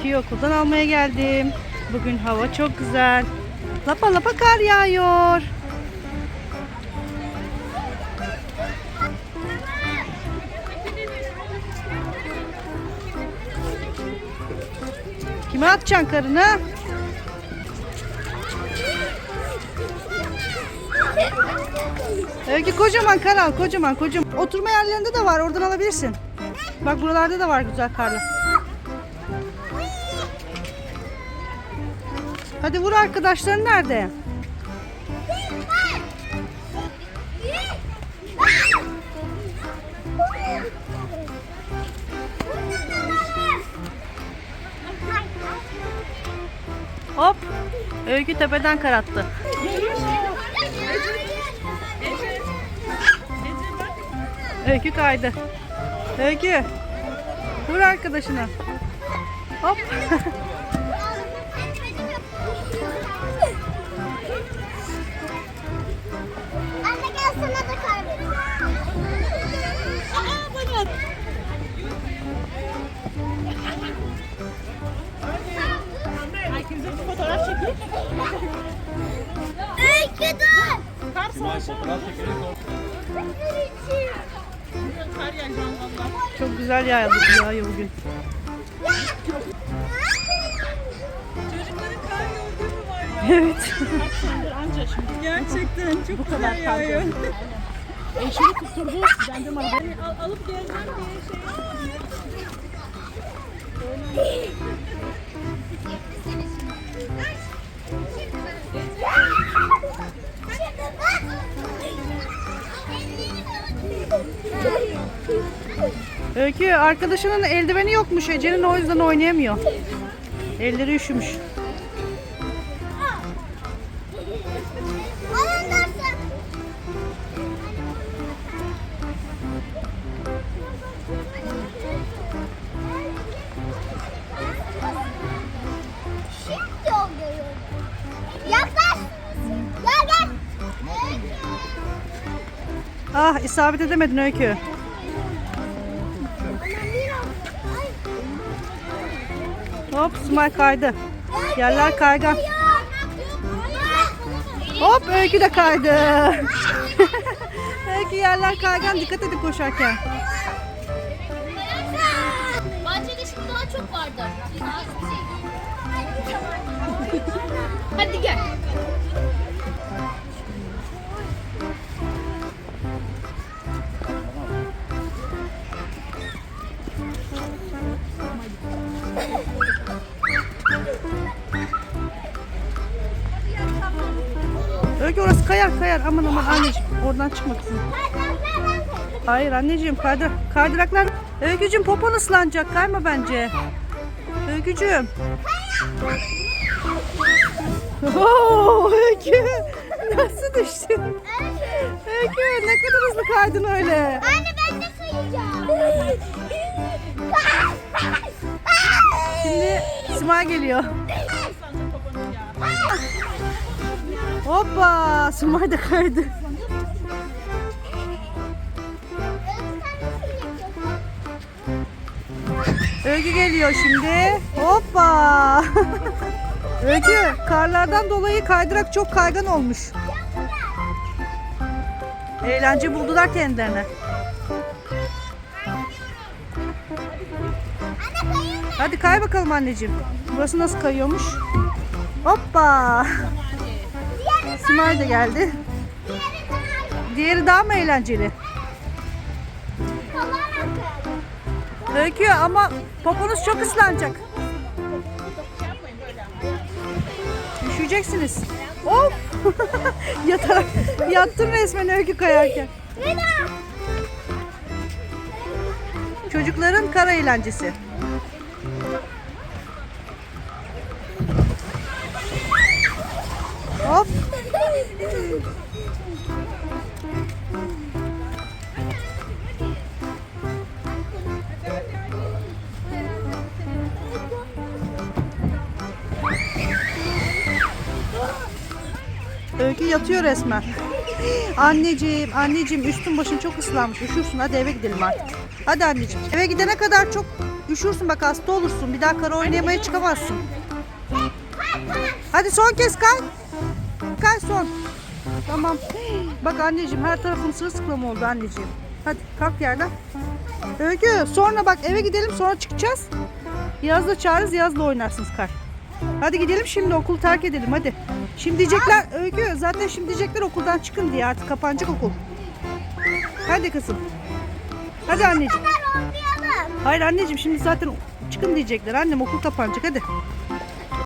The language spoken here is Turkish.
Öykü'yü okuldan almaya geldim. Bugün hava çok güzel. Lapa lapa kar yağıyor. Kime atacaksın karını? Öykü kocaman kar al kocaman kocaman. Oturma yerlerinde de var oradan alabilirsin. Bak buralarda da var güzel karlar. Hadi vur arkadaşların nerede? Hop. Öykü tepeden kar attı. Öykü kaydı. Öykü. Vur arkadaşına. Hop. Çok güzel yağdı yağıyor bugün. Çocukların kar gördüğü mü var ya? Evet. Anca şimdi. Gerçekten çok Bu kadar güzel yağıyor. Eşini tutturdu. Ben de arabayı al, alıp geleceğim diye şey Öykü arkadaşının eldiveni yokmuş Ece'nin o yüzden oynayamıyor. Elleri üşümüş. Ah isabet edemedin Öykü. Hop Smile kaydı. Yerler kaygan. Hop Öykü de kaydı. Öykü yerler kaygan dikkat edin koşarken. Bahçede şimdi daha çok vardı. Kayar kayar aman aman anneciğim oradan çıkma kızım. Hayır anneciğim kaydır, kaydıraklar. Öykücüğüm popon ıslanacak kayma bence. Öykücüğüm. Oo, Öykü nasıl düştün? Öykü ne kadar hızlı kaydın öyle. Anne ben de kayacağım. Şimdi Sima geliyor. Hoppa Sima da kaydı. Öykü geliyor şimdi. Hoppa. Öykü karlardan dolayı kaydırak çok kaygan olmuş. Eğlence buldular kendilerine. Hadi kay bakalım anneciğim. Burası nasıl kayıyormuş? Hoppa. Simay da geldi. Diğeri daha mı eğlenceli? Öykü ama poponuz çok ıslanacak. Düşeceksiniz. Of! Yatarak, yattın resmen öykü kayarken. Çocukların kara eğlencesi. Yatıyor resmen. Anneciğim, anneciğim üstün başın çok ıslanmış. Üşürsün hadi eve gidelim artık. Hadi anneciğim. Eve gidene kadar çok üşürsün bak hasta olursun. Bir daha kara oynayamaya çıkamazsın. Hadi son kez kay. Kay son. Tamam. Bak anneciğim her tarafın sırılsıklam oldu anneciğim. Hadi kalk yerden. Öykü sonra bak eve gidelim sonra çıkacağız. Yazla çağırırız yazla oynarsınız kar. Hadi gidelim şimdi okulu terk edelim hadi. Şimdi diyecekler Öykü zaten şimdi diyecekler okuldan çıkın diye artık kapanacak okul. Hadi kızım. Hadi anneciğim. Hayır anneciğim şimdi zaten çıkın diyecekler. Annem okul kapanacak hadi.